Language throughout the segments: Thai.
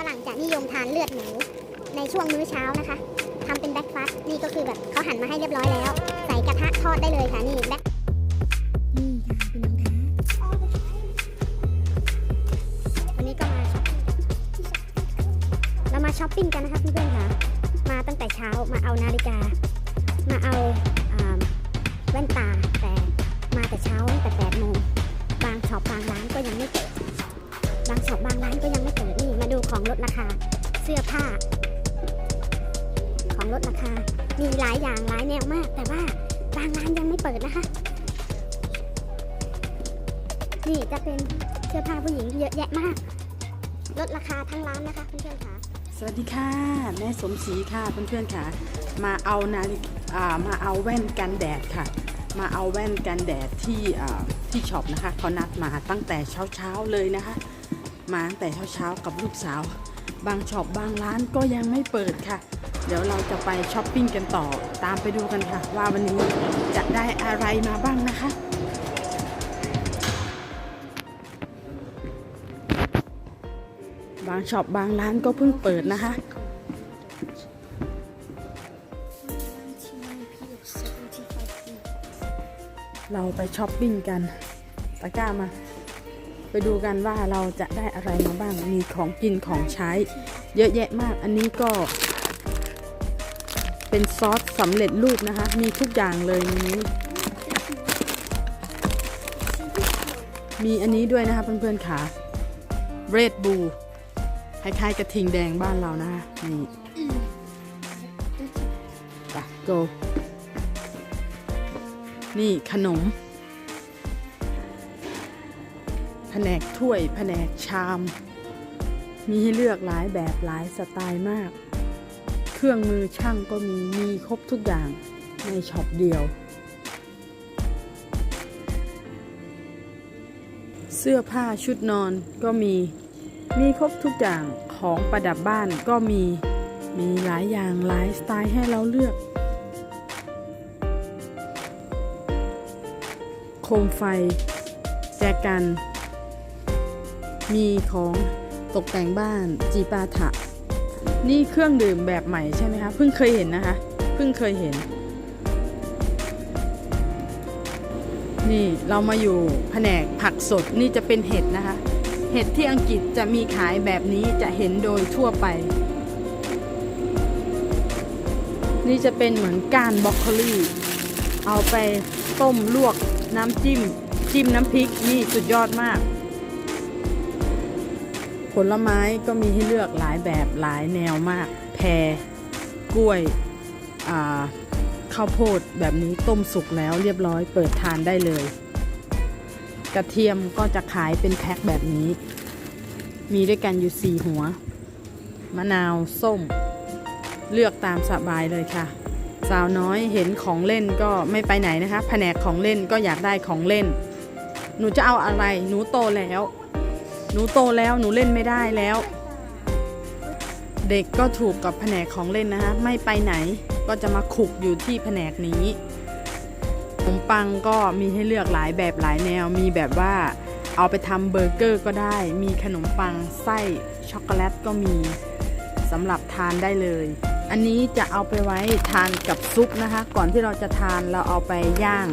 ฝรั่งจะนิยมทานเลือดหมูในช่วงมื้อเช้านะคะทำเป็นแบ็กฟาสต์นี่ก็คือแบบเขาหั่นมาให้เรียบร้อยแล้ว ใส่กระทะทอดได้เลยค่ะนี่แบ็กนี่ค่ะพี่น้องคะวันนี้ก็มาช็อปเรามาช้อปปิ้งกันนะคะเพื่อนๆค่ะมาตั้งแต่เช้ามาเอานาฬิกา มาเอาอ่าแว่นตาแต่มาแต่เช้าตั้งแต่8โมงบางช็อปบางร้านก็ยังไม่เปิด บางช็อปบางร้านก็ยังไม่เปิดนี่มาดูของลดราคา เสื้อผ้า ของลดราคา มีหลายอย่างหลายแนวมาก แต่ว่าบางร้านยังไม่เปิดนะคะ นี่จะเป็นเสื้อผ้าผู้หญิงเยอะแยะมาก ลดราคาทั้งร้านนะคะเพื่อนๆค่ะสวัสดีค่ะ แม่สมศรีค่ะเพื่อนๆค่ะ มาเอานาฬิกามาเอาแว่นกันแดดค่ะ มาเอาแว่นกันแดดที่ที่ช็อปนะคะเขานัดมาตั้งแต่เช้าๆเลยนะคะ มาตั้งแต่เช้าๆกับลูกสาว บางช็อปบางร้านก็ยังไม่เปิดค่ะ เดี๋ยวเราจะไปช้อปปิ้งกันต่อตามไปดูกันค่ะ ว่าวันนี้จะได้อะไรมาบ้างนะคะบางช็อปบางร้านก็เพิ่งเปิดนะคะ เราไปช้อปปิ้งกัน ตะกร้ามา ไปดูกันว่าเราจะได้อะไรมาบ้าง มีของกินของใช้ เยอะแยะมาก อันนี้ก็ เป็นซอสสำเร็จรูปนะคะ มีทุกอย่างเลยนี้ มีอันนี้ด้วยนะคะเพื่อนๆค่ะเรดบูคล้ายๆกระทิงแดงบ้านเรานะคะนี่ไป go นี่ขนม แผนกถ้วย แผนกชาม มีให้เลือกหลายแบบหลายสไตล์มาก เครื่องมือช่างก็มีมีครบทุกอย่างในช็อปเดียว เสื้อผ้าชุดนอนก็มี มีครบทุกอย่างของประดับบ้านก็มี มีหลายอย่างหลายสไตล์ให้เราเลือก โคมไฟแจกัน มีของตกแต่งบ้านจีปาถะ นี่เครื่องดื่มแบบใหม่ใช่ไหมคะเพิ่งเคยเห็นนะคะ เพิ่งเคยเห็น นี่เรามาอยู่แผนกผักสดนี่จะเป็นเห็ดนะคะ เห็ดที่อังกฤษจะมีขายแบบนี้จะเห็นโดยทั่วไป นี่จะเป็นเหมือนก้านบรอกโคลีเอาไปต้มลวกน้ำจิ้ม จิ้มน้ำพริกนี่สุดยอดมาก ผลไม้ก็มีให้เลือกหลายแบบหลายแนวมาก แพรกล้วยข้าวโพดแบบนี้ต้มสุกแล้วเรียบร้อยเปิดทานได้เลย กระเทียมก็จะขายเป็นแพ็คแบบนี้ มีด้วยกันอยู่สี่หัว มะนาวส้ม เลือกตามสบายเลยค่ะ สาวน้อยเห็นของเล่นก็ไม่ไปไหนนะคะ แผนกของเล่นก็อยากได้ของเล่น หนูจะเอาอะไรหนูโตแล้ว หนูโตแล้วหนูเล่นไม่ได้แล้ว เด็กก็ถูกกับแผนกของเล่นนะคะไม่ไปไหนก็จะมาขุกอยู่ที่แผนกนี้ขนมปังก็มีให้เลือกหลายแบบหลายแนว มีแบบว่าเอาไปทำเบอร์เกอร์ก็ได้ มีขนมปังไส้ช็อกโกแลตก็มีสำหรับทานได้เลย อันนี้จะเอาไปไว้ทานกับซุปนะคะ ก่อนที่เราจะทานเราเอาไปย่าง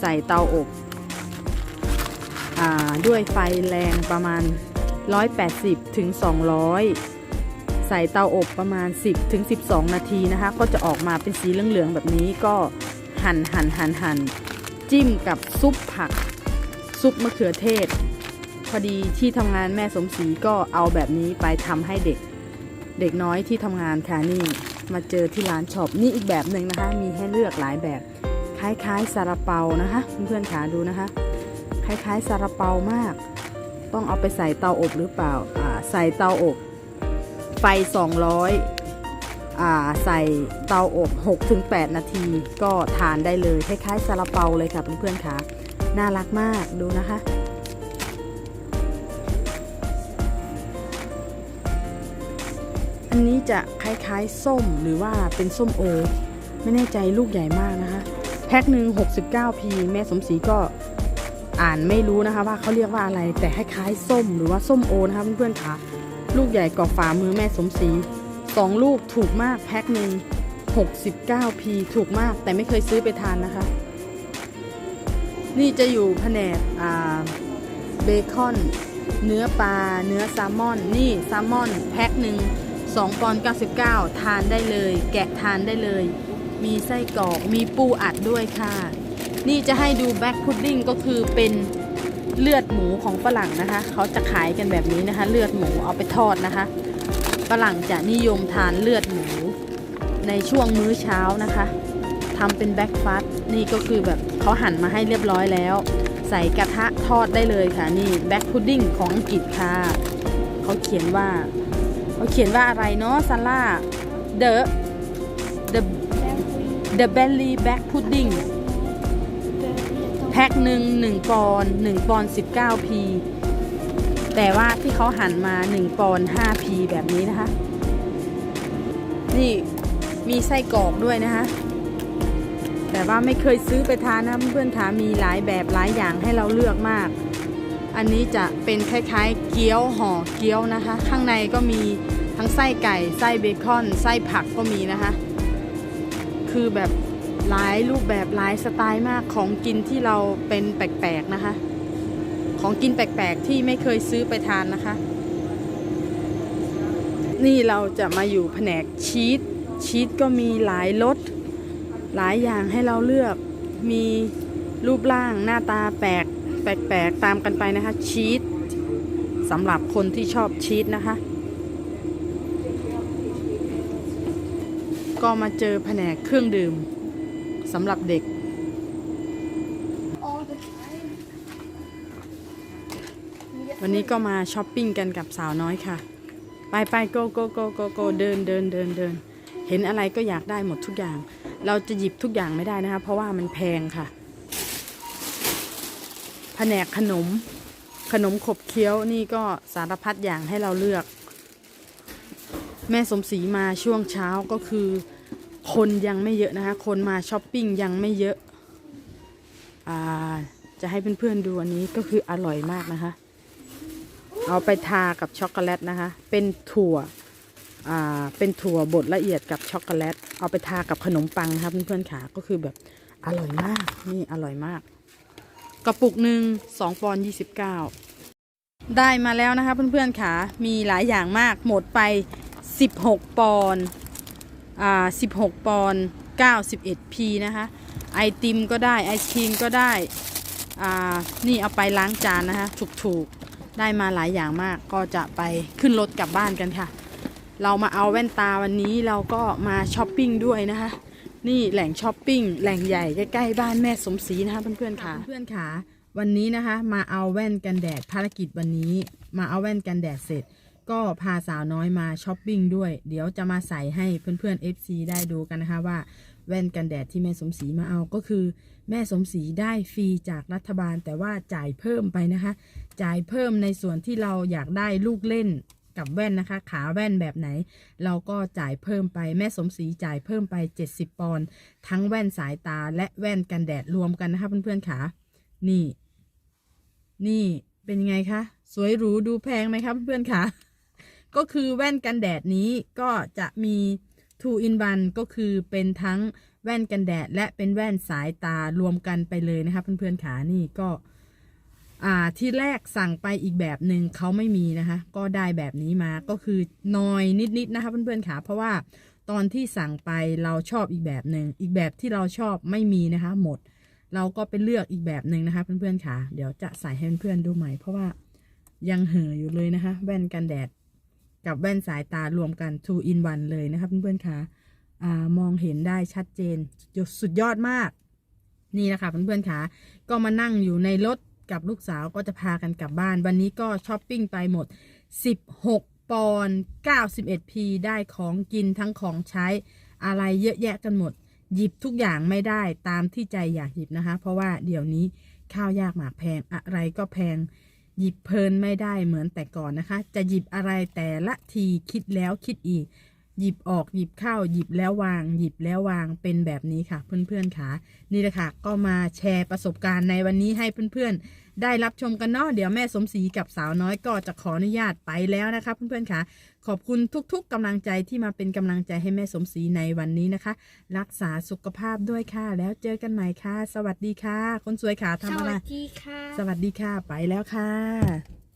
ใส่เตาอบ ด้วยไฟแรงประมาณ 180ถึง200 ใส่เตาอบประมาณ 10ถึง12 นาทีนะคะ ก็จะออกมาเป็นสีเหลืองๆแบบนี้ก็หั่นหั่นหั่นหั่นจิ้มกับซุปผัก ซุปมะเขือเทศ พอดีที่ทำงานแม่สมศรีก็เอาแบบนี้ไปทำให้เด็ก เด็กน้อยที่ทำงานค่ะนี่มาเจอที่ร้านช็อปนี่อีกแบบหนึ่งนะคะ มีให้เลือกหลายแบบคล้ายๆซาลาเปานะคะ เพื่อนๆขาดูนะคะ คล้ายๆซาลาเปามาก ต้องเอาไปใส่เตาอบหรือเปล่าอ่าใส่เตาอบไฟ 200อ่าใส่เตาอบ 6-8 นาที ก็ทานได้เลยคล้ายๆซาลาเปาเลยค่ะเพื่อนๆค่ะน่ารักมากดูนะคะอันนี้จะคล้ายๆ ส้มหรือว่าเป็นส้มโอ ไม่แน่ใจลูกใหญ่มากนะคะ แพ็คหนึ่ง69 พี แม่สมศรีก็ อ่านไม่รู้นะคะว่าเขาเรียกว่าอะไร แต่คล้ายๆส้มหรือว่าส้มโอนะคะเพื่อนๆค่ะลูกใหญ่กว่าฝ่ามือแม่สมศรีสองลูกถูกมากแพ็คหนึ่ง69 p ถูกมาก แต่ไม่เคยซื้อไปทานนะคะ นี่จะอยู่แผนกเบคอน เนื้อปลา เนื้อแซลมอน นี่แซลมอนแพ็คหนึ่ง2ปอนด์99 ทานได้เลย แกะทานได้เลย มีไส้กรอก มีปูอัดด้วยค่ะ นี่จะให้ดูแบ็คพุดดิ้งก็คือเป็นเลือดหมูของฝรั่งนะคะ เขาจะขายกันแบบนี้นะคะ เลือดหมูเอาไปทอดนะคะ ฝรั่งจะนิยมทานเลือดหมู ในช่วงมื้อเช้านะคะทำเป็นแบ็กฟาสนี่ก็คือแบบเขาหั่นมาให้เรียบร้อยแล้ว ใส่กระทะทอดได้เลยค่ะ นี่แบ็กพุดดิ้งของอังกฤษค่ะ เขาเขียนว่า เขาเขียนว่าอะไรเนาะซาร่า the the the belly back pudding พ็คหนึ่งหนึ่งปอนหนึ่งปอนสิบเก้าพีแต่ว่าที่เขาหั่นมาหนึ่งปอนห้าพีแบบนี้นะคะ นี่มีไส้กรอกด้วยนะคะ แต่ว่าไม่เคยซื้อไปทานนะเพื่อนๆคะมีหลายแบบหลายอย่างให้เราเลือกมาก อันนี้จะเป็นคล้ายๆเกี๊ยวห่อเกี๊ยวนะคะ ข้างในก็มีทั้งไส้ไก่ไส้เบคอนไส้ผักก็มีนะคะ คือแบบ หลายรูปแบบหลายสไตล์มากของกินที่เราเป็นแปลกๆนะคะ ของกินแปลกๆที่ไม่เคยซื้อไปทานนะคะ นี่เราจะมาอยู่แผนกชีสชีสก็มีหลายรสหลายอย่างให้เราเลือกมีรูปร่างหน้าตาแปลกแปลกๆตามกันไปนะคะ ชีสสำหรับคนที่ชอบชีสนะคะ ก็มาเจอแผนกเครื่องดื่ม สำหรับเด็ก วันนี้ก็มาช้อปปิ้งกันกับสาวน้อยค่ะ ไปไปโกโกโกโกโกเดินเดินเดินเดิน เห็นอะไรก็อยากได้หมดทุกอย่าง เราจะหยิบทุกอย่างไม่ได้นะคะ เพราะว่ามันแพงค่ะ แผนกขนม ขนมขบเคี้ยวนี่ก็สารพัดอย่างให้เราเลือก แม่สมศรีมาช่วงเช้าก็คือ คนยังไม่เยอะนะคะ คนมาช้อปปิ้งยังไม่เยอะอ่าจะให้เพื่อนๆดูอันนี้ก็คืออร่อยมากนะคะ เอาไปทากับช็อกโกแลตนะคะ เป็นถั่วอ่าเป็นถั่วบดละเอียดกับช็อกโกแลต เอาไปทากับขนมปังนะคะเพื่อนๆขาก็คือแบบอร่อยมากนี่อร่อยมาก กระปุกหนึ่งสองปอนยี่สิบเก้าได้มาแล้วนะคะเพื่อนๆขามีหลายอย่างมากหมดไปสิบหกปอนด์ อ่าสิบหกปอนด์เก้าสิบเอ็ดพีนะคะ ไอติมก็ได้ ไอศครีมก็ได้ อ่า นี่เอาไปล้างจานนะคะ ถูกๆ ได้มาหลายอย่างมาก ก็จะไปขึ้นรถกลับบ้านกันค่ะ เรามาเอาแว่นตาวันนี้เราก็มาช้อปปิ้งด้วยนะคะ นี่แหล่งช้อปปิ้ง แหล่งใหญ่ใกล้ๆบ้านแม่สมศรีนะคะเพื่อนๆค่ะ เพื่อนๆค่ะ วันนี้นะคะ มาเอาแว่นกันแดดภารกิจวันนี้ มาเอาแว่นกันแดดเสร็จ ก็พาสาวน้อยมาช้อปปิ้งด้วย เดี๋ยวจะมาใส่ให้เพื่อนๆ FC ได้ดูกันนะคะว่าแว่นกันแดดที่แม่สมศรีมาเอาก็คือ แม่สมศรีได้ฟรีจากรัฐบาล แต่ว่าจ่ายเพิ่มไปนะคะ จ่ายเพิ่มในส่วนที่เราอยากได้ลูกเล่นกับแว่นนะคะ ขาแว่นแบบไหน เราก็จ่ายเพิ่มไปแม่สมศรีจ่ายเพิ่มไป 70 ปอนด์ทั้งแว่นสายตาและแว่นกันแดดรวมกันนะคะเพื่อนๆขานี่ นี่เป็นยังไงคะสวยหรูดูแพงไหมครับเพื่อนๆคะ ก็คือแว่นกันแดดนี้ก็จะมี 2 in 1 ก็คือเป็นทั้งแว่นกันแดดและเป็นแว่นสายตารวมกันไปเลยนะคะเพื่อนๆขานี่ก็อ่าที่แรกสั่งไปอีกแบบหนึ่งเขาไม่มีนะคะ ก็ได้แบบนี้มาก็คือน้อยนิดๆนะคะเพื่อนๆค่ะเพราะว่าตอนที่สั่งไปเราชอบอีกแบบหนึ่งอีกแบบที่เราชอบไม่มีนะคะ หมด เราก็ไปเลือกอีกแบบหนึ่งนะคะเพื่อนๆค่ะเดี๋ยวจะใส่ให้เพื่อนๆดูใหม่เพราะว่ายังเห่ออยู่เลยนะคะ แว่นกันแดด กับแว่นสายตารวมกัน2 in 1เลยนะคะเพื่อนๆค่ะอ่ามองเห็นได้ชัดเจนสุดยอดมาก นี่นะคะเพื่อนๆค่ะก็มานั่งอยู่ในรถกับลูกสาวก็จะพากันกลับบ้าน วันนี้ก็ช้อปปิ้งไปหมด 16 ปอนด์ 91p ได้ของกินทั้งของใช้อะไรเยอะแยะกันหมด หยิบทุกอย่างไม่ได้ตามที่ใจอยากหยิบนะคะ เพราะว่าเดี๋ยวนี้ข้าวยากหมากแพงอะไรก็แพง หยิบเพลินไม่ได้เหมือนแต่ก่อนนะคะ จะหยิบอะไรแต่ละทีคิดแล้วคิดอีก หยิบออกหยิบเข้าหยิบแล้ววาง หยิบแล้ววางเป็นแบบนี้ค่ะ เพื่อนๆค่ะ นี่แหละค่ะ ก็มาแชร์ประสบการณ์ในวันนี้ให้เพื่อนๆ ได้รับชมกันเนาะเดี๋ยวแม่สมศรีกับสาวน้อยก็จะขออนุญาตไปแล้วนะคะเพื่อนๆค่ะ ขอบคุณทุกๆกำลังใจที่มาเป็นกำลังใจให้แม่สมศรีในวันนี้นะคะ รักษาสุขภาพด้วยค่ะ แล้วเจอกันใหม่ค่ะ สวัสดีค่ะ คนสวยขาสทำอะไรวัสดีค่ะ สวัสดีค่ะไปแล้วค่ะ